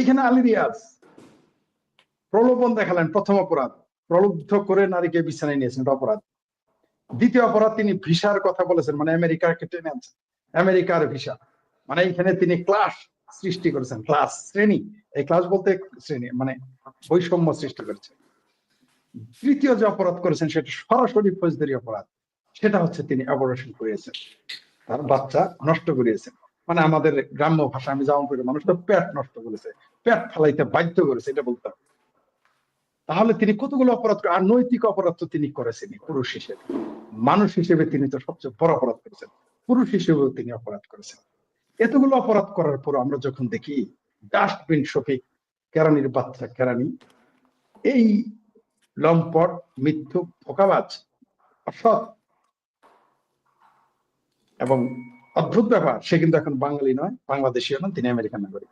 এইখানে আলী রিয়াজ। প্রলোভন দেখালেন প্রথম অপরাধ। প্রলুব্ধ করে নারীকে বিছানায় নিয়েছেন এটা অপরাধ। দ্বিতীয় অপরাধ, তিনি ভিসার কথা বলেছেন মানে আমেরিকাকে টেনে আনছেন। আমেরিকার ভিসা। মানে এইখানে তিনি ক্লাস সৃষ্টি করেছেন, ক্লাস শ্রেণি। এই ক্লাস বলতে শ্রেণি মানে বৈষম্য সৃষ্টি করেছে। তৃতীয় যে অপরাধ করেছেন, সেটা সরাসরি ফৌজদারি অপরাধ। সেটা হচ্ছে তিনি অপারেশন করিয়েছেন। তার বাচ্চা নষ্ট করিয়েছেন। মানে আমাদের গ্রাম্য ভাষা, আমি যেমন মানুষ তো পেট নষ্ট করেছে, পেট ফালাইতে বাধ্য করেছে, এটা বলতে হবে তাহলে তিনি কতগুলো অপরাধ আর নৈতিক অপরাধ তো তিনি করেছেন পুরুষ হিসেবে। মানুষ হিসেবে তিনি তো সবচেয়ে বড় অপরাধ করেছেন, পুরুষ হিসেবেও তিনি অপরাধ করেছেন। এতগুলো অপরাধ করার পর আমরা যখন দেখি, ডাস্টবিন শফিক, কেরানির বাচ্চা কেরানি, এই লম্পট, মিথ্যুক, ধোকাবাজ, অসৎ এবং অদ্ভুত ব্যাপার। সে কিন্তু এখন বাঙালি নয় বাংলাদেশীয় নন তিনি আমেরিকান নাগরিক।